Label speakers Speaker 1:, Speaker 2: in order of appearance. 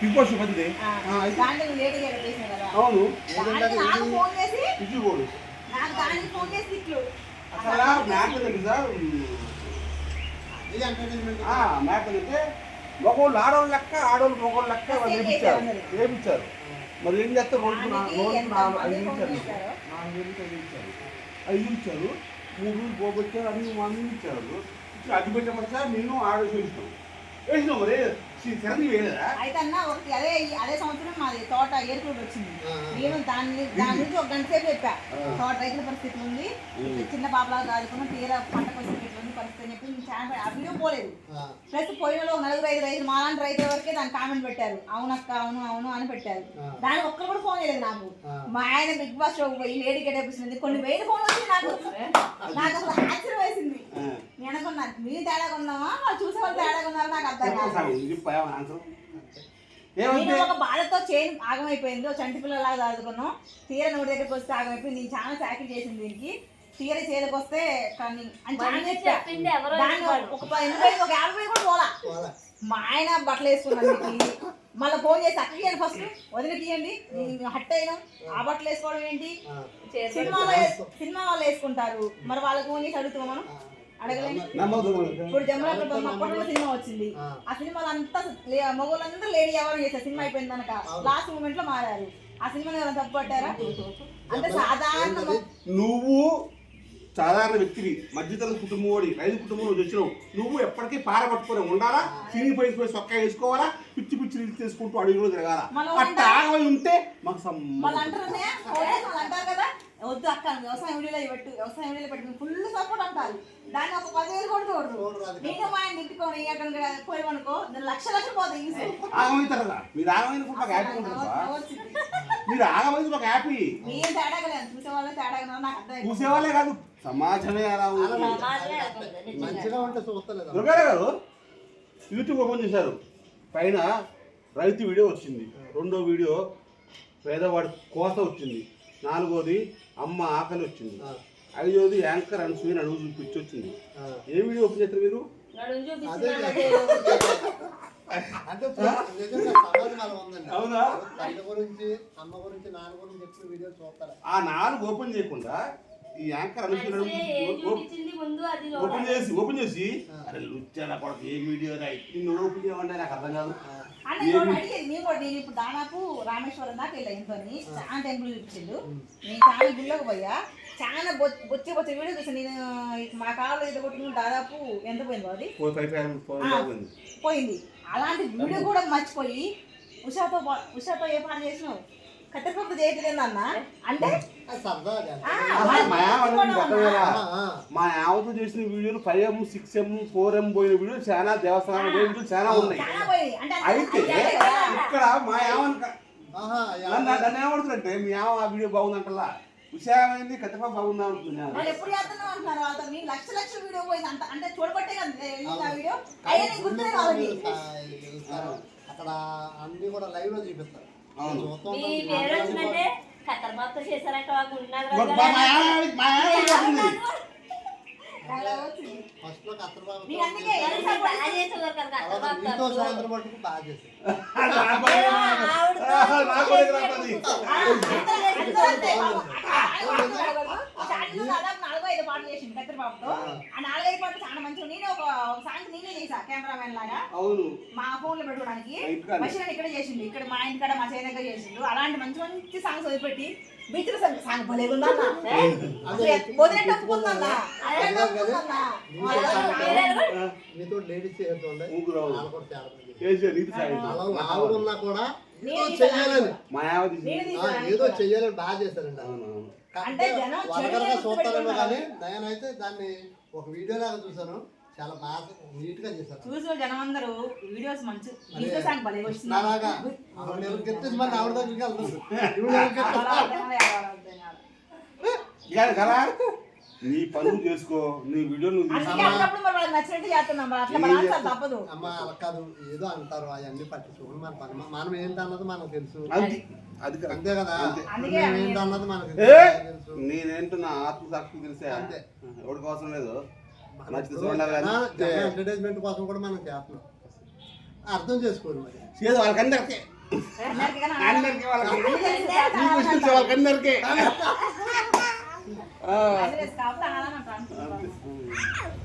Speaker 1: Big boss పద్ధతి అయితే- అవును. ఇట్లు అసలు మ్యాప్ తెలుసా? మ్యాప్ అంటే మగవాళ్ళు ఆడవాళ్ళు లెక్క ఆడవాళ్ళు మగవాళ్ళు లెక్క వాళ్ళు వేపించారు వేపించారు మరి ఏం చేస్తారు? రోజు
Speaker 2: దానికి
Speaker 1: రోజు
Speaker 2: ఎంత
Speaker 1: నాలుగు ఐదు వేలు ఐదు ఐదు ఇచ్చారు మూడు వేలు పోగొచ్చారు అన్ని అన్ని ఇచ్చారు. ఇచ్చి అది పెట్టమని సార్ నేను ఆర్డర్ చేసినాం వేసినాం మరి చిరంజీవి వేయలేదా
Speaker 2: అయితే అన్న ఒకటి అదే అదే సంవత్సరం మాది తోట ఏరుకోడు వచ్చింది. నేను దాని దాని నుంచి ఒక గంట సేపు చెప్పా. తోట రైతుల పరిస్థితి ఉంది. చిన్న పాపలాగా దాదుకున్న తీరా పంట పరిస్థితి ఇట్లా ఉంది పరిస్థితి అని చెప్పి నేను చాలా ఆ వీడియో పోలేదు. ప్లస్ పోయిన వాళ్ళు ఒక నలుగురు ఐదు రైతులు మా లాంటి రైతుల వరకే దాని కామెంట్ పెట్టారు. అవునక్క అవును అవును అని పెట్టారు.
Speaker 3: ఆ.
Speaker 2: దానికి ఒక్కరు కూడా ఫోన్ చేయలేదు నాకు. మా ఆయన బిగ్ బాస్ షో పోయి లేడీ గెట్ ఎపిస్తుంది కొన్ని వేల ఫోన్ వచ్చింది నాకు. నాకు అసలు ఆశ్చర్యం వేసింది. నేను అనుకున్నా మీరు తేడా ఉన్నామా వాళ్ళు చూసే వాళ్ళు తేడా ఉన్నారో? నాకు అర్థం కాదు. నేను ఒక బాధతో చైన్ ఆగమైపోయింది. చంటి పిల్లలాగా దాదుకున్నాం తీర నోటి దగ్గరికి వస్తే ఆగమైపోయింది. నేను చాలా సాకిల్ చేసింది దీనికి. తీర చేలకు వస్తే కానీ. ఒక ఒక యాభై కూడా పోలా. మా ఆయన బట్టలు వేసుకున్నాను మళ్ళీ ఫోన్ చేసి అక్కడికి ఫస్ట్ వదిలికి ఇవ్వండి హట్ అయినాం ఆ. బట్టలు వేసుకోవడం ఏంటి?
Speaker 3: ఆ,
Speaker 2: సినిమాలో సినిమా వాళ్ళు వేసుకుంటారు. మరి వాళ్ళకి ఫోన్ చేసి అడుగుతాం మనం? అడగలేము ఇప్పుడు బొమ్మ అప్పట్లో సినిమా వచ్చింది.
Speaker 3: ఆ.
Speaker 2: సినిమాలో అంతా మగవాళ్ళందరూ లేడీ ఎవరు చేశారు. సినిమా అయిపోయింది కనుక లాస్ట్ మూమెంట్లో మారారు. ఆ సినిమాని ఎవరైనా తప్పు పట్టారా అంటే సాధారణ
Speaker 1: నువ్వు సాధారణ వ్యక్తివి మధ్యతరగతి కుటుంబం వాడి రైతు కుటుంబం నుంచి వచ్చినావు. నువ్వు ఎప్పటికీ పార పట్టుకొని ఉండాలా? పైసి పోయి సొక్క వేసుకోవాలా? పిచ్చి పిచ్చి రీల్స్ చేసుకుంటూ అడుగులు తిరగాల? అట్లా ఆగమై ఉంటే మాకు
Speaker 2: కదా? వద్దు అక్క వ్యవసాయం వీడియోలో పెట్టు వ్యవసాయం వీడియోలో పెట్టు ఫుల్ సపోర్ట్ అంటారు. దాన్ని ఒక పదివేలు కూడా చూడరు నేను మా ఆయన తిట్టుకొని పోయామనుకో దాని లక్ష లక్షలు పోతాయి.
Speaker 1: ఆగమవుతారా మీరు ఆగమైన మీరు ఆగమైంది మాకు హ్యాపీ.
Speaker 2: నేను తేడాగా లేదు చూసే వాళ్ళే తేడాగా ఉన్నారు, నాకు అర్థం
Speaker 1: చూసేవాళ్ళే కాదు. సమాజమే అలా ఉంది.
Speaker 3: మంచిగా ఉంటే చూస్తలేదు?
Speaker 1: దుర్గారావు గారు యూట్యూబ్ ఓపెన్ చేశారు. పైన రైతు వీడియో వచ్చింది. రెండో వీడియో పేదవాడి కోత వచ్చింది. నాలుగోది అమ్మ ఆకలి వచ్చింది. ఐదోది యాంకర్ అనసూయని అడుగు చూపించి వచ్చింది. ఏ వీడియో ఓపెన్ చేస్తారు మీరు.
Speaker 3: అంటే
Speaker 1: అవునా?
Speaker 3: తల్లి గురించి అమ్మ గురించి నాన్న గురించి చెప్పిన వీడియో చూస్తారు?
Speaker 1: ఆ నాలుగు ఓపెన్ చేయకుండా ఈ యాంకర్ ఓపెన్. చేసి ఓపెన్ చేసి. అరే లుచ్చారా కొడుకు ఏ వీడియో నిన్ను ఓపెన్ చేయమంటే నాకు అర్థం కాదు.
Speaker 2: నేను ఇప్పుడు దాదాపు రామేశ్వరం దాకా వెళ్ళా ఇంతని చాలా టెంపుల్ చూపించిండు. నేను చాలా గుళ్ళకి పోయా. చాలా బొచ్చే బొచ్చే వీడియో చూసాను నేను మా కాళ్ళు ఇది కొట్టుకుని దాదాపు ఎంత పోయిందో అది? పోయింది. అలాంటి వీడియో కూడా మర్చిపోయి ఉషాతో ఉషాతో ఏ పని చేసినావు? కట్టెపప్పు చేయట్లేదు అన్న అంటే
Speaker 1: మా యావతో చేసిన వీడియోలు five M six M four M పోయిన వీడియోలు చాలా దేవస్థానం పోయిన వీడియోలు చాలా ఉన్నాయి అయితే. ఇక్కడ మా యావన్ నన్ను ఏమడుతుందంటే మీ యావ ఆ వీడియో బాగుందంటలా విషయమైంది కథపా బాగుందా అనుకుంటున్నాను
Speaker 2: వాళ్ళు ఎప్పుడు చేస్తున్నాం అంటున్నారు వాళ్ళతో నేను లక్ష లక్షల వీడియో పోయింది అంత అంటే చూడబట్టే కదా వెళ్ళింది ఆ వీడియో అయ్యా నీకు గుర్తులేదు వాళ్ళకి
Speaker 3: గెలుస్తారు. అక్కడ అన్ని కూడా లైవ్లో చూపిస్తారు ఉంటాం,
Speaker 4: పేరు చేశారంట వాళ్ళు
Speaker 2: నేను దాదాపు నాలుగో ఐదు పాటలు చేసింది ఆ. నాలుగైదు పాటలు చాలా మంచిగా నేనే ఒక సాంగ్ నేనే చేసా కెమెరామెన్ లాగా.
Speaker 1: అవును.
Speaker 2: మా ఫోన్లో పెట్టుకోవడానికి. మషిన్ ఇక్కడ చేసిండు ఇక్కడ మా ఇంటి కాడ మా దగ్గర చేసిండు. అలాంటి మంచి మంచి సాంగ్స్ వదిలిపెట్టి బీచ్లో సాంగ్ భలే వదిలేట
Speaker 3: మీతో లేడీస్ చేస్తుండే కూడా ఏదో చెయ్యాలని.
Speaker 1: మా
Speaker 3: ఏదో చెయ్యాలని బాగా చేశారండి వాళ్ళు.
Speaker 1: అవును, అవును.
Speaker 2: అంటే
Speaker 3: వరకరగా చూస్తారేమో. కానీ నేనైతే దాన్ని ఒక వీడియో లాగా చూసాను చాలా బాగా నీట్గా చేశారు.
Speaker 2: చూసిన జనం అందరూ వీడియోస్ మంచి బీచ్ సాంగ్ భలే వచ్చింది.
Speaker 3: ఆవిడ ఎవరు గెలిచేసి మళ్ళీ ఆవిడ దగ్గరికి
Speaker 2: కాదు,
Speaker 1: నీ పనులు చేసుకో నీ వీడియో నువ్వు తీసుకో.
Speaker 2: అందుకే అప్పుడప్పుడు మరి వాళ్ళకి నచ్చినట్టు చేస్తున్నాం మరి అట్లా
Speaker 1: ఏం
Speaker 2: బలాల్సి
Speaker 1: చేస్తాం?
Speaker 2: తప్పదు.
Speaker 3: అమ్మ అలా కాదు. ఏదో అంటారు అవన్నీ పట్టించుకోండి మన పని. మనం ఏంటన్నది మనకు తెలుసు.
Speaker 1: అది.
Speaker 3: అంతే కదా? మనం ఏంటన్నది మనకు తెలుసు.
Speaker 1: నేనేంటో నా ఆత్మసాక్షి తెలిసే?
Speaker 3: అంతే.
Speaker 1: ఎవరికి అవసరం లేదు. నచ్చితే చూడాలి
Speaker 3: ఎంటర్టైన్మెంట్ కోసం కూడా మనం చేస్తున్నాం. అర్థం చేసుకోండి మరి.
Speaker 1: చేదు వాళ్ళకందరికీ.
Speaker 2: అందరికీ
Speaker 1: వాళ్ళకి. వాళ్ళకందరికీ. ఆ.
Speaker 2: అన్ని తెలుసు కాబట్టి అనాలని అంటాను.
Speaker 1: అంతే.